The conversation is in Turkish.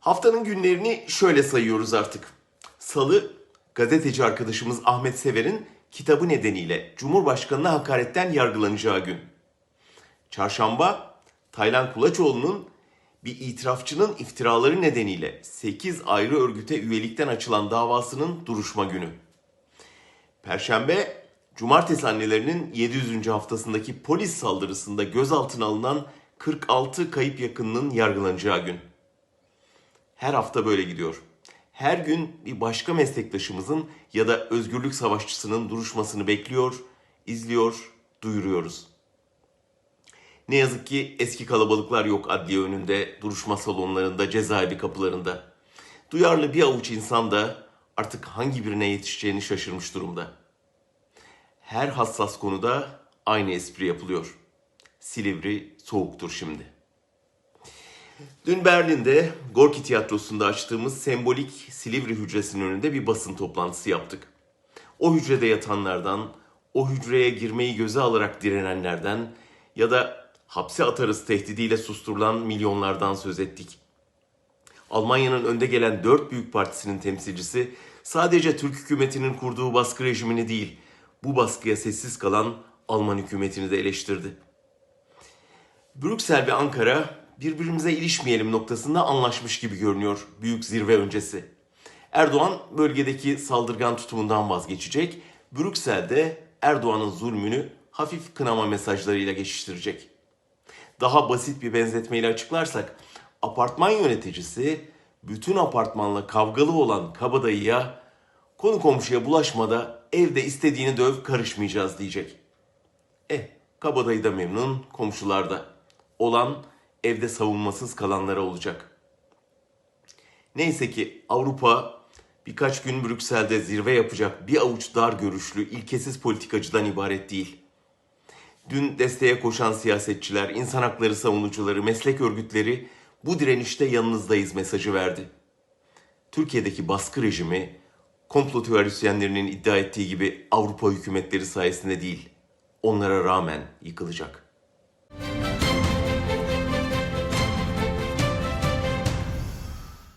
Haftanın günlerini şöyle sayıyoruz artık. Salı, gazeteci arkadaşımız Ahmet Sever'in kitabı nedeniyle Cumhurbaşkanı'na hakaretten yargılanacağı gün. Çarşamba, Taylan Kulaçoğlu'nun bir itirafçının iftiraları nedeniyle 8 ayrı örgüte üyelikten açılan davasının duruşma günü. Perşembe, Cumartesi annelerinin 700. haftasındaki polis saldırısında gözaltına alınan 46 kayıp yakınının yargılanacağı gün. Her hafta böyle gidiyor. Her gün bir başka meslektaşımızın ya da özgürlük savaşçısının duruşmasını bekliyor, izliyor, duyuruyoruz. Ne yazık ki eski kalabalıklar yok adliye önünde, duruşma salonlarında, cezaevi kapılarında. Duyarlı bir avuç insan da artık hangi birine yetişeceğini şaşırmış durumda. Her hassas konuda aynı espri yapılıyor. Silivri soğuktur şimdi. Dün Berlin'de Gorki Tiyatrosu'nda açtığımız sembolik Silivri hücresinin önünde bir basın toplantısı yaptık. O hücrede yatanlardan, o hücreye girmeyi göze alarak direnenlerden ya da hapse atarız tehdidiyle susturulan milyonlardan söz ettik. Almanya'nın önde gelen dört büyük partisinin temsilcisi sadece Türk hükümetinin kurduğu baskı rejimini değil, bu baskıya sessiz kalan Alman hükümetini de eleştirdi. Brüksel ve Ankara birbirimize ilişmeyelim noktasında anlaşmış gibi görünüyor büyük zirve öncesi. Erdoğan bölgedeki saldırgan tutumundan vazgeçecek, Brüksel'de Erdoğan'ın zulmünü hafif kınama mesajlarıyla geçiştirecek. Daha basit bir benzetmeyle açıklarsak, apartman yöneticisi bütün apartmanla kavgalı olan kabadayıya konu komşuya bulaşmada evde istediğini döv karışmayacağız diyecek. Eh, kabadayı da memnun, komşular da. Olan evde savunmasız kalanlara olacak. Neyse ki Avrupa birkaç gün Brüksel'de zirve yapacak bir avuç dar görüşlü, ilkesiz politikacıdan ibaret değil. Dün desteğe koşan siyasetçiler, insan hakları savunucuları, meslek örgütleri bu direnişte yanınızdayız mesajı verdi. Türkiye'deki baskı rejimi komplo teorisyenlerinin iddia ettiği gibi Avrupa hükümetleri sayesinde değil, onlara rağmen yıkılacak.